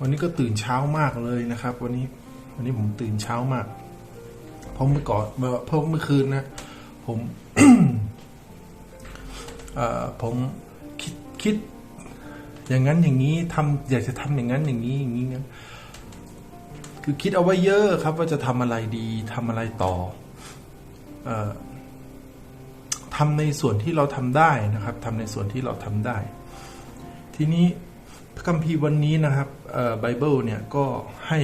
วันนี้ก็ตื่นเช้ามากเลยนะครับ วันนี้ วันนี้ผมตื่นเช้ามาก เพราะเมื่อก่อนเมื่อเพราะเมื่อคืนนะ ผมเอ่อผมคิดคิด อย่างนั้นอย่างนี้ทำอยากจะทำอย่างนั้นอย่างนี้อย่างนี้นะคือคิดเอาไว้เยอะครับ ว่าจะทำอะไรดีทำอะไรต่อ เอ่อทำในส่วนที่เราทำได้นะครับทำในส่วนที่เราทำได้ ทีนี้พระคัมภีร์วันนี้นะครับ ไบเบิลเนี่ยก็ให้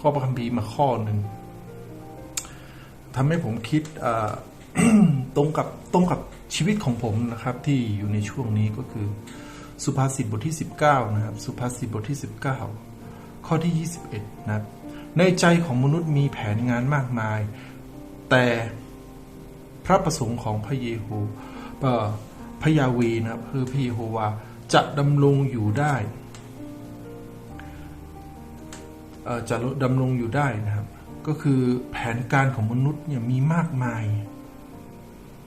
ข้อพระคัมภีร์มาข้อหนึ่งทำให้ผมคิดตรงกับตรงกับชีวิตของผมนะครับ ที่อยู่ในช่วงนี้ก็คือ สุภาษิตบทที่ 19 นะครับ สุภาษิตบทที่ 19 ข้อที่ 21 นะครับ ในใจของมนุษย์มีแผนงานมากมาย แต่พระประสงค์ของพระเยโฮพระยาเวนะครับคือพระเยโฮวาจะดำรงอยู่ได้ จะดำรงอยู่ได้นะครับ ก็คือแผนการของมนุษย์เนี่ยมีมากมาย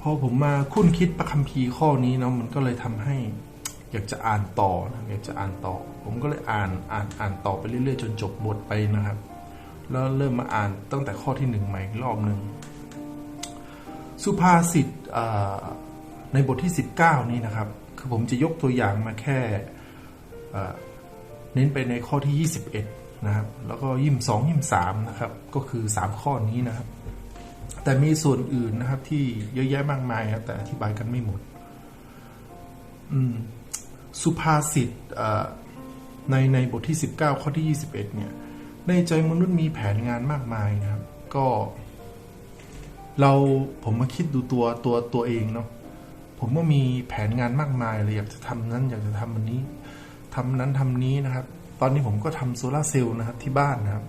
พอผมมาคุ้นคิดประคัมภีร์ข้อนี้เนาะมันก็เลยทำให้อยากจะอ่านต่อนะอยากจะอ่านต่อ ผมก็เลยอ่านอ่านอ่านต่อไปเรื่อยๆ จนจบบทไปนะครับ แล้วเริ่มมาอ่านตั้งแต่ข้อที่หนึ่งใหม่อีกรอบหนึ่งสุภาษิตในบทที่ 19 นี้นะครับ คือผมจะยกตัวอย่างมาแค่เน้นไปในข้อที่ 21 นะครับ แล้วก็ยิมสองยิมสามนะครับ ก็คือ3ข้อนี้นะครับ แต่มีส่วนอื่นนะครับ ที่เยอะแยะมากมายครับแต่อธิบายกันไม่หมด อืม สุภาษิตในในบทที่ 19 ข้อที่ 21 เนี่ย ในใจมนุษย์มีแผนงานมากมายนะครับ ก็ เราผมมาคิดดูตัวตัวตัวเองเนาะผมว่ามีแผนงานมากมายเลยอยากจะทำนั้น อยากจะทำอันนี้ทำนั้นทำนี้นะครับ อนนี้ผมก็ทำโซลาเซลล์นะครับที่บ้านนะครับ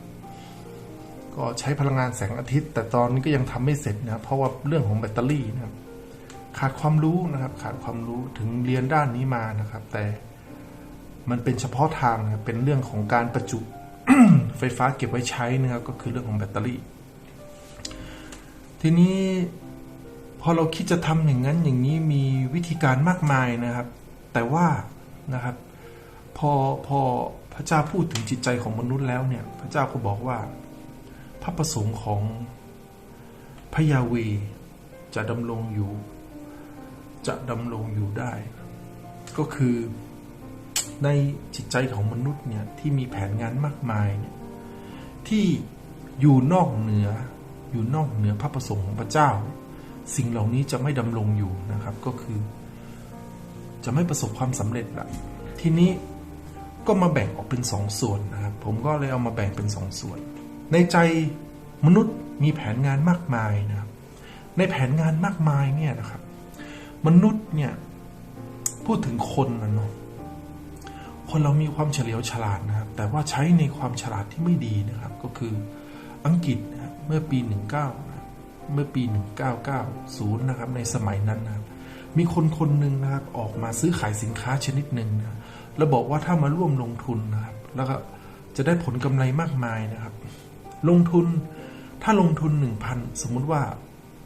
ก็ใช้พลังงานแสงอาทิตย์ แต่ตอนนี้ก็ยังทำไม่เสร็จนะครับ เพราะว่าเรื่องของแบตเตอรี่นะครับ ขาดความรู้นะครับ ขาดความรู้ถึงเรียนด้านนี้มานะครับ แต่มันเป็นเฉพาะทางนะครับเป็นเรื่องของการประจุไฟฟ้าเก็บไว้ใช้นะครับ ก็คือเรื่องของแบตเตอรี่ ทีนี้พอเราคิดจะทำอย่างนั้นอย่างนี้มีวิธีการมากมายนะครับ แต่ว่านะครับ พอพอ พระเจ้าพูดถึงจิตใจของมนุษย์แล้วเนี่ย พระเจ้าก็บอกว่า พระประสงค์ของพระยาเวจะดำรงอยู่ จะดำรงอยู่ได้ ก็คือในจิตใจของมนุษย์เนี่ยที่มีแผนงานมากมายเนี่ยที่อยู่นอกเหนืออยู่นอกเหนือพระประสงค์ของพระเจ้า สิ่งเหล่านี้จะไม่ดำรงอยู่นะครับ ก็คือ จะไม่ประสบความสำเร็จละทีนี้ ก็มาแบ่งออกเป็นสองส่วนนะครับ ผมก็เลยเอามาแบ่งเป็นสองส่วน ในใจมนุษย์มีแผนงานมากมายนะครับ ในแผนงานมากมายเนี่ยนะครับ มนุษย์เนี่ยพูดถึงคนนะเนาะคนเรามีความเฉลียวฉลาดนะครับ แต่ว่าใช้ในความฉลาดที่ไม่ดีนะครับ ก็คืออังกฤษนะเมื่อปี 19 เมื่อปี 1990 นะครับ ในสมัยนั้นนะครับมีคนคนหนึ่งนะครับออกมาซื้อขายสินค้าชนิดหนึ่งนะ แล้วบอกว่าถ้ามาร่วมลงทุนนะครับ แล้วก็จะได้ผลกำไรมากมายนะครับ ลงทุนถ้าลงทุน1,000สมมุติว่า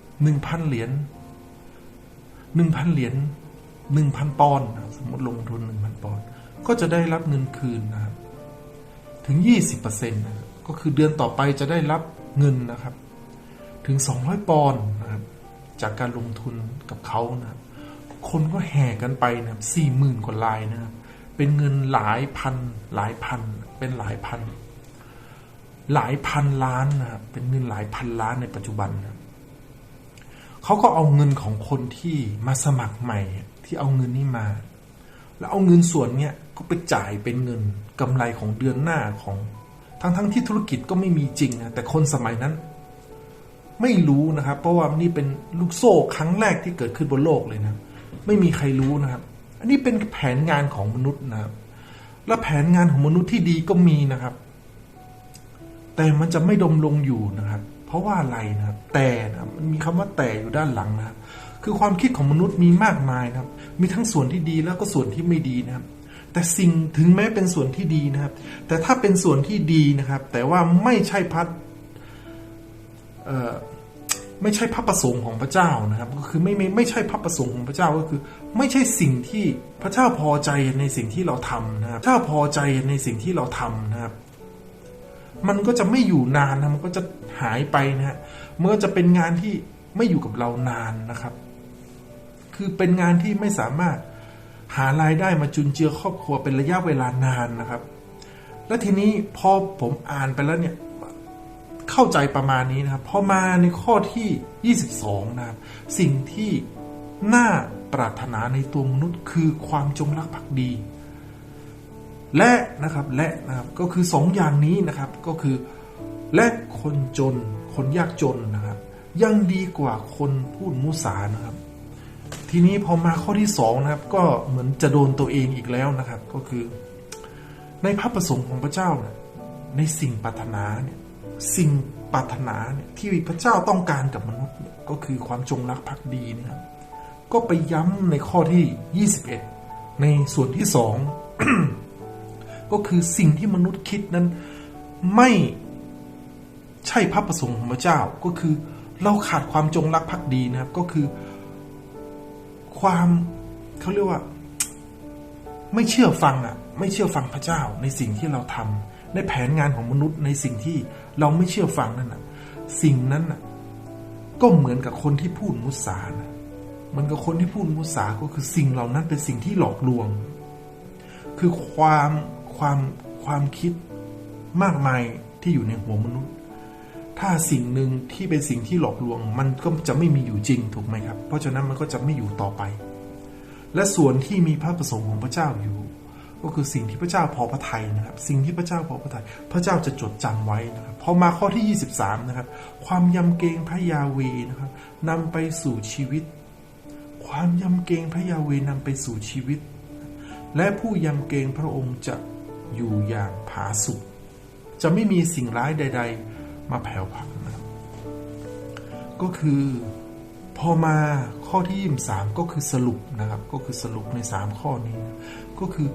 1,000เหรียญหนึ่งพันเหรียญหนึ่งพันปอนด์สมมติลงทุนหนึ่งพันปอนด์ก็จะได้รับเงินคืนนะครับ ถึงยี่สิบเปอร์เซ็นต์นะครับก็คือเดือนต่อไปจะได้รับเงินนะครับ ถึงสองร้อยปอนด์นะครับ จากการลงทุนกับเขานะครับคนก็แห่กันไปนะครับสี่หมื่นกว่าลายนะครับ เป็นเงินหลายพัน หลายพัน เป็นหลายพัน หลายพันล้านนะครับเป็นเงินหลายพันล้านในปัจจุบันนะเขาก็เอาเงินของคนที่มาสมัครใหม่ ที่เอาเงินนี้มา แล้วเอาเงินส่วนเนี้ยก็ไปจ่ายเป็นเงินกำไรของเดือนหน้าของ ทั้งทั้งที่ธุรกิจก็ไม่มีจริงนะแต่คนสมัยนั้น ไม่รู้นะครับ เพราะว่านี่เป็นลูกโซ่ครั้งแรกที่เกิดขึ้นบนโลกเลยนะ ไม่มีใครรู้นะครับ อันนี้เป็นแผนงานของมนุษย์นะครับ และแผนงานของมนุษย์ที่ดีก็มีนะครับ แต่มันจะไม่ดมลงอยู่นะครับ เพราะว่าอะไรนะครับ แต่นะมันมีคำว่าแต่อยู่ด้านหลังนะครับคือความคิดของมนุษย์มีมากมายนะครับ มีทั้งส่วนที่ดีแล้วก็ส่วนที่ไม่ดีนะครับ แต่สิ่งถึงแม้เป็นส่วนที่ดีนะครับ แต่ถ้าเป็นส่วนที่ดีนะครับ แต่ว่าไม่ใช่พัด ไม่ใช่พระประสงค์ของพระเจ้านะครับ ก็คือไม่ไม่ไม่ใช่พระประสงค์ของพระเจ้าก็คือ ไม่ใช่สิ่งที่พระเจ้าพอใจในสิ่งที่เราทำนะครับพระเจ้าพอใจในสิ่งที่เราทำนะครับ มันก็จะไม่อยู่นานนะมันก็จะหายไปนะฮะเมันก็จะเป็นงานที่ไม่อยู่กับเรานานนะครับ คือเป็นงานที่ไม่สามารถหารายได้มาจุนเจือครอบครัวเป็นระยะเวลานานนะครับ และทีนี้พอผมอ่านไปแล้วเนี่ย เข้าใจประมาณนี้นะครับพอมาในข้อที่ 22 นะครับ สิ่งที่น่าปรารถนาในตัวมนุษย์คือความจงรักภักดี และนะครับและนะครับก็คือสองอย่างนี้นะครับก็คือและคนจนคนยากจนนะครับ ยังดีกว่าคนพูดมุสานะครับ ทีนี้พอมาข้อที่สองนะครับ ก็เหมือนจะโดนตัวเองอีกแล้วนะครับ ก็คือ ในพระประสงค์ของพระเจ้านี่ยในสิ่งปรารถนาเนี่ย สิ่งปรารถนาเนี่ยที่พระเจ้าต้องการกับมนุษย์เนี่ยก็คือความจงรักภักดีนะครับก็ไปย้ำในข้อที่ 21 ในส่วนที่สองก็คือสิ่งที่มนุษย์คิดนั้นไม่ใช่พระประสงค์ของพระเจ้าก็คือเราขาดความจงรักภักดีนะครับ ก็คือ ความเขาเรียกว่า ไม่เชื่อฟังอะ ไม่เชื่อฟังพระเจ้าในสิ่งที่เราทำ ในแผนงานของมนุษย์ในสิ่งที่เราไม่เชื่อฟังนั่นน่ะสิ่งนั้นน่ะก็เหมือนกับคนที่พูดมุสานะมันกับคนที่พูดมุสาก็คือสิ่งเหล่านั้นเป็นสิ่งที่หลอกลวง คือความความความคิดมากมายที่อยู่ในหัวมนุษย์ ถ้าสิ่งหนึ่งที่เป็นสิ่งที่หลอกลวง มันก็จะไม่มีอยู่จริงถูกไหมครับ เพราะฉะนั้นมันก็จะไม่อยู่ต่อไป และส่วนที่มีพระประสงค์ของพระเจ้าอยู่ ก็คือสิ่งที่พระเจ้าพอพระทัยนะครับ สิ่งที่พระเจ้าพอพระทัยพระเจ้าจะจดจำไว้นะครับพอมาข้อที่ 23 นะครับ ความยำเกรงพระยาเวนะครับนำไปสู่ชีวิต ความยำเกรงพระยาเวนำไปสู่ชีวิต และผู้ยำเกรงพระองค์จะอยู่อย่างผาสุกจะไม่มีสิ่งร้ายใด ๆ มาแผ่วพันนะครับก็คือพอมาข้อที่ 23 ก็คือสรุปนะครับ ก็คือสรุปใน 3 ข้อนี้นะก็คือ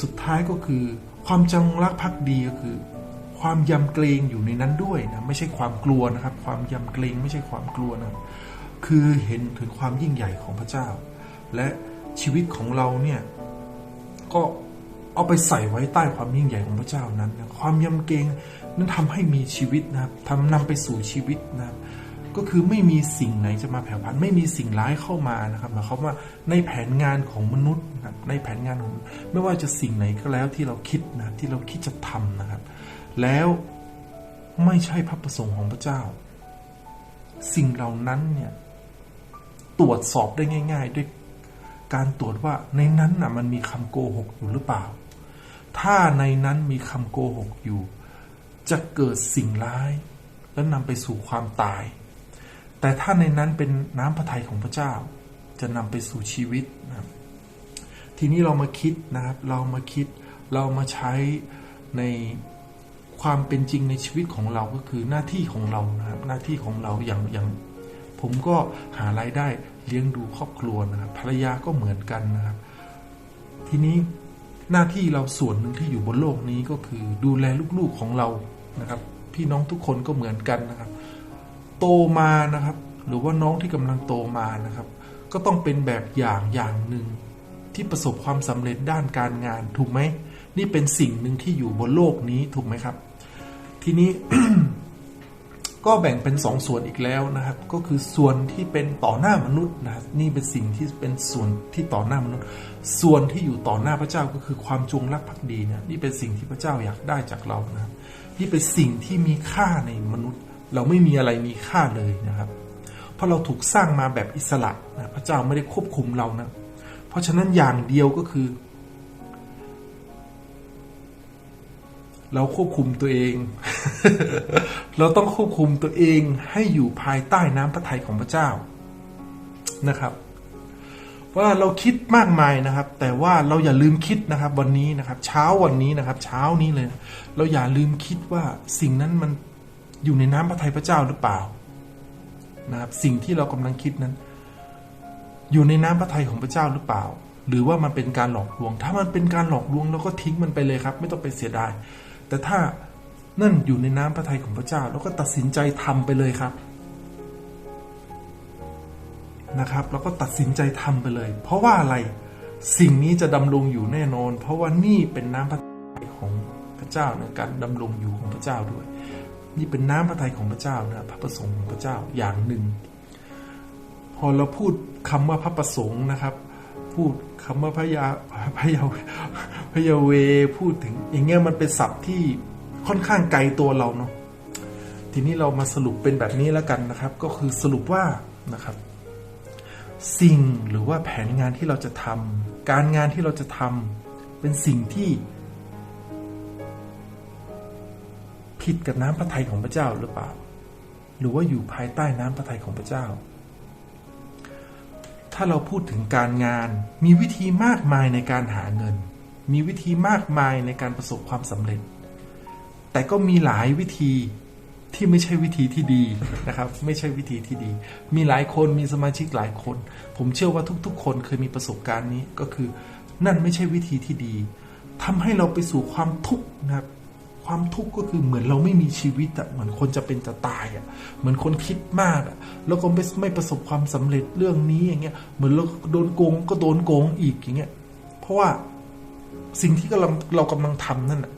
สุดท้ายก็คือ ความจงรักภักดีก็คือ ความยำเกรงอยู่ในนั้นด้วยนะไม่ใช่ความกลัวนะครับ ความยำเกรงไม่ใช่ความกลัวนะคือเห็นถึงความยิ่งใหญ่ของพระเจ้า และชีวิตของเราเนี่ยก็เอาไปใส่ไว้ใต้ความยิ่งใหญ่ของพระเจ้านั้นนะความยำเกรงนั้นทำให้มีชีวิตนะครับทำนำไปสู่ชีวิตนะครับ ก็คือไม่มีสิ่งไหนจะมาแผ่พันไม่มีสิ่งร้ายเข้ามานะครับหมายความว่าในแผนงานของมนุษย์นะครับในแผนงานของไม่ว่าจะสิ่งไหนก็แล้วที่เราคิดนะที่เราคิดจะทำนะครับ แล้วไม่ใช่พระประสงค์ของพระเจ้า สิ่งเหล่านั้นเนี่ยตรวจสอบได้ง่าย ๆ ด้วยการตรวจว่าในนั้นน่ะมันมีคำโกหกอยู่หรือเปล่า ถ้าในนั้นมีคำโกหกอยู่ จะเกิดสิ่งร้าย และนำไปสู่ความตาย แต่ถ้าในนั้นเป็นน้ำพระทัยของพระเจ้า จะนำไปสู่ชีวิตนะครับทีนี้เรามาคิดนะครับ เรามาคิดเรามาใช้ในความเป็นจริงในชีวิตของเราก็คือหน้าที่ของเรานะครับ หน้าที่ของเราอย่างอย่าง ผมก็หารายได้เลี้ยงดูครอบครัวนะครับภรรยาก็เหมือนกันนะครับ ทีนี้หน้าที่เราส่วนหนึ่งที่อยู่บนโลกนี้ก็คือดูแลลูกๆของเรานะครับ พี่น้องทุกคนก็เหมือนกันนะครับ โตมานะครับ หรือว่าน้องที่กำลังโตมานะครับ ก็ต้องเป็นแบบอย่างอย่างหนึ่งที่ประสบความสำเร็จด้านการงานถูกไหมนี่เป็นสิ่งหนึ่งที่อยู่บนโลกนี้ถูกไหมครับ ทีนี้ก็แบ่งเป็นสองส่วนอีกแล้วนะครับ ก็คือส่วนที่เป็นต่อหน้ามนุษย์นะครับนี่เป็นสิ่งที่เป็นส่วนที่ต่อหน้ามนุษย์ ส่วนที่อยู่ต่อหน้าพระเจ้าก็คือความจงรักภักดีเนี่ยนี่เป็นสิ่งที่พระเจ้าอยากได้จากเรานะครับนี่เป็นสิ่งที่มีค่าในมนุษย์ เราไม่มีอะไรมีค่าเลยนะครับ เพราะเราถูกสร้างมาแบบอิสระนะพระเจ้าไม่ได้ควบคุมเรานะ เพราะฉะนั้นอย่างเดียวก็คือ เราควบคุมตัวเอง เราต้องควบคุมตัวเองให้อยู่ภายใต้น้ำพระทัยของพระเจ้านะครับว่าเราคิดมากมายนะครับ แต่ว่าเราอย่าลืมคิดนะครับ วันนี้นะครับ เช้าวันนี้นะครับ เช้านี้เลย เราอย่าลืมคิดว่าสิ่งนั้นมัน อยู่ในน้ำพระทัยพระเจ้าหรือเปล่านะครับสิ่งที่เรากำลังคิดนั้น อยู่ในน้ำพระทัยของพระเจ้าหรือเปล่า หรือว่ามันเป็นการหลอกลวง ถ้ามันเป็นการหลอกลวงเราก็ทิ้งมันไปเลยครับ ไม่ต้องไปเสียดาย แต่ถ้านั่นอยู่ในน้ำพระทัยของพระเจ้า เราก็ตัดสินใจทำไปเลยครับนะครับแล้วก็ตัดสินใจทำไปเลย เพราะว่าอะไรสิ่งนี้จะดำรงอยู่แน่นอน เพราะว่านี่เป็นน้ำพระทัยของพระเจ้าในการดำรงอยู่ของพระเจ้าด้วย นี่เป็นน้ำพระทัยของพระเจ้านะพระประสงค์ของพระเจ้าอย่างหนึ่ง พอเราพูดคำว่าพระประสงค์นะครับ พูดคำว่าพระยาพระยาพระยาเวพูดถึง อย่างเงี้ยมันเป็นศัพท์ที่ค่อนข้างไกลตัวเราเนาะทีนี้เรามาสรุปเป็นแบบนี้แล้วกันนะครับ ก็คือสรุปว่านะครับ สิ่งหรือว่าแผนงานที่เราจะทำการงานที่เราจะทำเป็นสิ่งที่ ผิดกับน้ำพระทัยของพระเจ้าหรือเปล่า หรือว่าอยู่ภายใต้น้ำพระทัยของพระเจ้า ถ้าเราพูดถึงการงานมีวิธีมากมายในการหาเงิน มีวิธีมากมายในการประสบความสำเร็จ แต่ก็มีหลายวิธีที่ไม่ใช่วิธีที่ดีนะครับ ไม่ใช่วิธีที่ดี มีหลายคนมีสมาชิกหลายคน ผมเชื่อว่าทุกๆ คนเคยมีประสบการณ์นี้ก็คือ นั่นไม่ใช่วิธีที่ดีทำให้เราไปสู่ความทุกข์นะครับ ความทุกข์ก็คือเหมือนเราไม่มีชีวิตอะเหมือนคนจะเป็นจะตายอะเหมือนคนคิดมากอะแล้วก็ไม่ไม่ประสบความสำเร็จเรื่องนี้อย่างเงี้ย เหมือนเราโดนโกงก็โดนโกงอีกอย่างเงี้ย เพราะว่าสิ่งที่กำลังเรากำลังทำนั่นอะ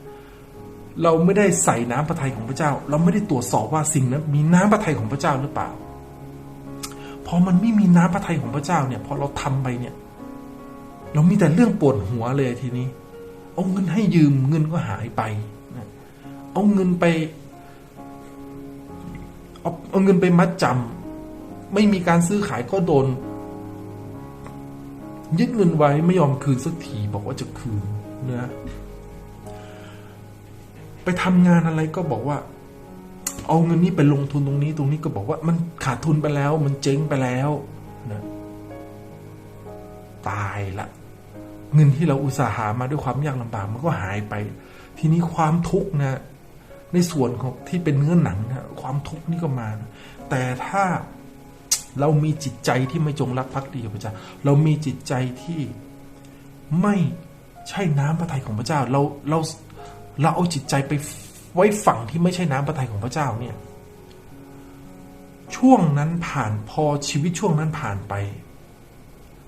เราไม่ได้ใส่น้ำพระทัยของพระเจ้า เราไม่ได้ตรวจสอบว่าสิ่งนั้นมีน้ำพระทัยของพระเจ้าหรือเปล่า พอมันไม่มีน้ำพระทัยของพระเจ้าเนี่ย พอเราทำไปเนี่ย เรามีแต่เรื่องปวดหัวเลยทีนี้ เอาเงินให้ยืมเงินก็หายไป เอาเงินไปเอาเอาเงินไปมัดจำไม่มีการซื้อขายก็โดน ยึดเงินไว้ไม่ยอมคืนสักทีบอกว่าจะคืนนะไปทำงานอะไรก็บอกว่า เอาเงินนี้ไปลงทุนตรงนี้ ตรงนี้ก็บอกว่า มันขาดทุนไปแล้ว มันเจ๊งไปแล้วนะตายละเงินที่เราอุตสาหามาด้วยความยากลำบากมันก็หายไป ทีนี้ความทุกข์นะ ในส่วนของที่เป็นเนื้อหนังนะความทุกข์นี่ก็มานะแต่ถ้าเรามีจิตใจที่ไม่จงรักภักดีกับพระเจ้า เรามีจิตใจที่ไม่ใช่น้ำพระทัยของพระเจ้า เราเราเราเอาจิตใจไปไว้ฝั่งที่ไม่ใช่น้ำพระทัยของพระเจ้าเนี่ย ช่วงนั้นผ่านพอชีวิตช่วงนั้นผ่านไป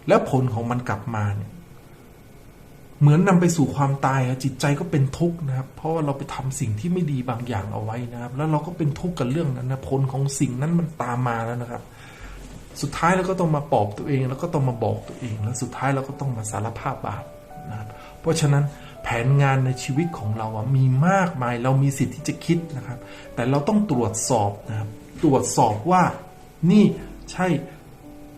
แล้วผลของมันกลับมาเนี่ย เหมือนนำไปสู่ความตายจิตใจก็เป็นทุกข์นะครับ เพราะว่าเราไปทำสิ่งที่ไม่ดีบางอย่างเอาไว้นะครับ แล้วเราก็เป็นทุกข์กับเรื่องนั้นนะผลของสิ่งนั้นมันตามมาแล้วนะครับ สุดท้ายเราก็ต้องมาปอบตัวเอง แล้วก็ต้องมาบอกตัวเอง แล้วสุดท้ายเราก็ต้องมาสารภาพบาปนะครับ เพราะฉะนั้นแผนงานในชีวิตของเราอะมีมากมาย เรามีสิทธิ์ที่จะคิดนะครับ แต่เราต้องตรวจสอบนะครับ ตรวจสอบว่านี่ใช่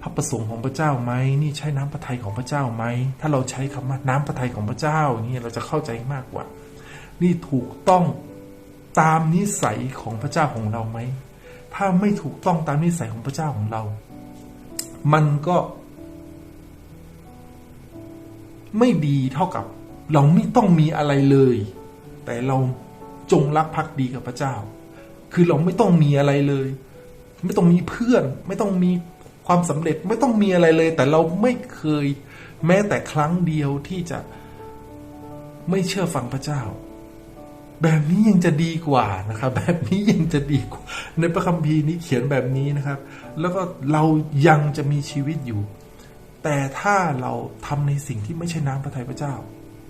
ระประสงค์ของพระเจ้าไหมนี่ใช่น้ำพระทัยของพระเจ้าไหม ถ้าเราใช้คำว่าน้ำพระทัยของพระเจ้านี้เราจะเข้าใจมากกว่า นี่ถูกต้องตามนิสัยของพระเจ้าของเราไหม ถ้าไม่ถูกต้องตามนิสัยของพระเจ้าของเรา มันก็ ไม่ดีเท่ากับ เราไม่ต้องมีอะไรเลย แต่เราจงรักภักดีกับพระเจ้า คือเราไม่ต้องมีอะไรเลย ไม่ต้องมีเพื่อน ไม่ต้องมี ความสำเร็จไม่ต้องมีอะไรเลย แต่เราไม่เคยแม้แต่ครั้งเดียวที่จะไม่เชื่อฟังพระเจ้า แบบนี้ยังจะดีกว่านะครับ แบบนี้ยังจะดีกว่า ในพระคัมภีร์นี้เขียนแบบนี้นะครับ แล้วก็เรายังจะมีชีวิตอยู่ แต่ถ้าเราทำในสิ่งที่ไม่ใช่น้ำพระทัยพระเจ้า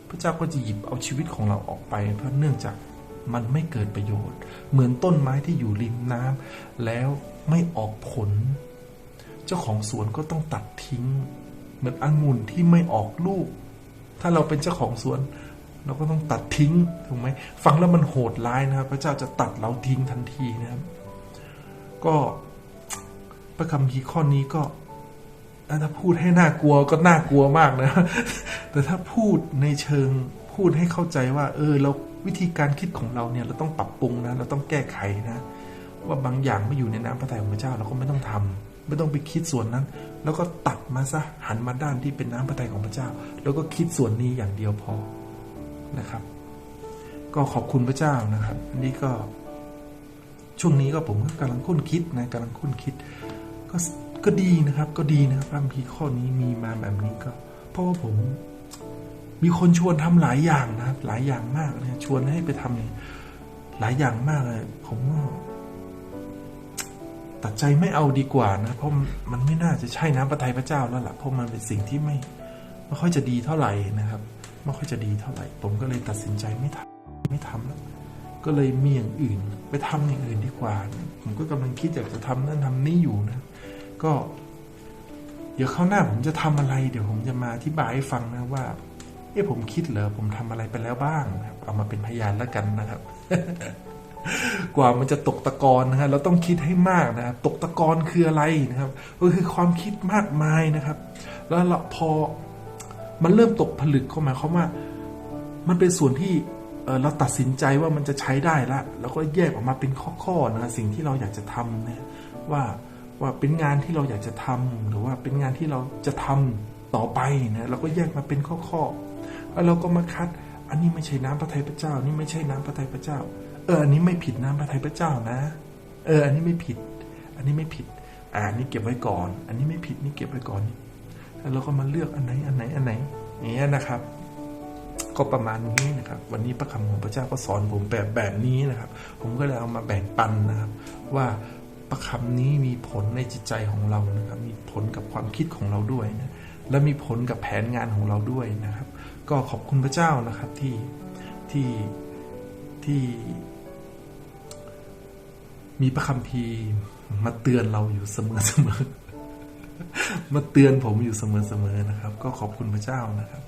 พระเจ้าก็จะหยิบเอาชีวิตของเราออกไป เพราะเนื่องจากมันไม่เกิดประโยชน์ เหมือนต้นไม้ที่อยู่ริมน้ำแล้วไม่ออกผล เจ้าของสวนก็ต้องตัดทิ้ง เหมือนองุ่นที่ไม่ออกลูก ถ้าเราเป็นเจ้าของสวน เราก็ต้องตัดทิ้งถูกไหมฟังแล้วมันโหดร้ายนะครับ พระเจ้าจะตัดเราทิ้งทันทีนะครับ ก็พระคำพีข้อนี้ก็ถ้าพูดให้น่ากลัวก็น่ากลัวมากนะ แต่ถ้าพูดในเชิงพูดให้เข้าใจว่า เออ เราวิธีการคิดของเราเนี่ย เราต้องปรับปรุงนะ เราต้องแก้ไขนะ ว่าบางอย่างไม่อยู่ในน้ำพระทัยของพระเจ้าเราก็ไม่ต้องทำ ไม่ต้องไปคิดส่วนนั้น แล้วก็ตัดมาซะหันมาด้านที่เป็นน้ำพระทัยของพระเจ้า แล้วก็คิดส่วนนี้อย่างเดียวพอนะครับ ก็ขอบคุณพระเจ้านะครับอันนี้ก็ช่วงนี้ก็ผมก็กำลังคุ้นคิดนะกำลังคุ้นคิด ก็ก็ดีนะครับ ก็ดีนะครับบางทีข้อนี้มีมาแบบนี้ก็ เพราะว่าผมมีคนชวนทำหลายอย่างนะครับ หลายอย่างมากนะชวนให้ไปทำเนี่ยหลายอย่างมากเลยผมก็ ตัดใจไม่เอาดีกว่านะ เพราะมันไม่น่าจะใช่น้ำพระทัยพระเจ้าแล้วล่ะเพราะมันเป็นสิ่งที่ไม่ไม่ค่อยจะดีเท่าไหร่นะครับไม่ค่อยจะดีเท่าไหร่ ผมก็เลยตัดสินใจไม่ทำไม่ทำแล้วก็เลยมีอย่างอื่น ไปทำอย่างอื่นดีกว่านะผมก็กำลังคิดอยากจะทำนั่นทำนี่อยู่นะ ก็ เดี๋ยวข้าวหน้าผมจะทำอะไร เดี๋ยวผมจะมาอธิบายให้ฟังนะว่า เอ๊ะผมคิดเหรอผมทำอะไรไปแล้วบ้างนะครับเอามาเป็นพยานแล้วกันนะครับ กว่ามันจะตกตะกอนนะฮะเราต้องคิดให้มากนะครับตกตะกอนคืออะไรนะครับ ก็คือความคิดมากมายนะครับ แล้วเราพอมันเริ่มตกผลึกเข้ามาเขามว่า มันเป็นส่วนที่เราตัดสินใจว่ามันจะใช้ได้ละแล้วก็แยกออกมาเป็นข้อๆนะสิ่งที่เราอยากจะทำนะว่าว่าเป็นงานที่เราอยากจะทำหรือว่าเป็นงานที่เราจะทำต่อไปนะเราก็แยกมาเป็นข้อๆแล้วเราก็มาคัด อันนี้ไม่ใช่น้ำพระทัยพระเจ้า นี่ไม่ใช่น้ำพระทัยพระเจ้า เอออันนี้ไม่ผิดน้ำพระทัยพระเจ้านะ เออ อันนี้ไม่ผิด อันนี้ไม่ผิด อ่าอันนี้เก็บไว้ก่อน อันนี้ไม่ผิดนี่เก็บไว้ก่อนแล้วเราก็มาเลือกอันไหนอันไหนอันไหนอย่างเงี้ยนะครับ ก็ประมาณนี้นะครับ วันนี้พระคำของพระเจ้าก็สอนผมแบบแบบนี้นะครับ ผมก็เลยเอามาแบ่งปันนะครับ ว่าประคำนี้มีผลในจิตใจของเรานะครับ มีผลกับความคิดของเราด้วยนะและมีผลกับแผนงานของเราด้วยนะครับ ก็ขอบคุณพระเจ้านะครับที่ที่ที่ มีพระคัมภีร์มาเตือนเราอยู่เสมอเสมอมาเตือนผมอยู่เสมอเสมอนะครับ ก็ขอบคุณพระเจ้านะครับ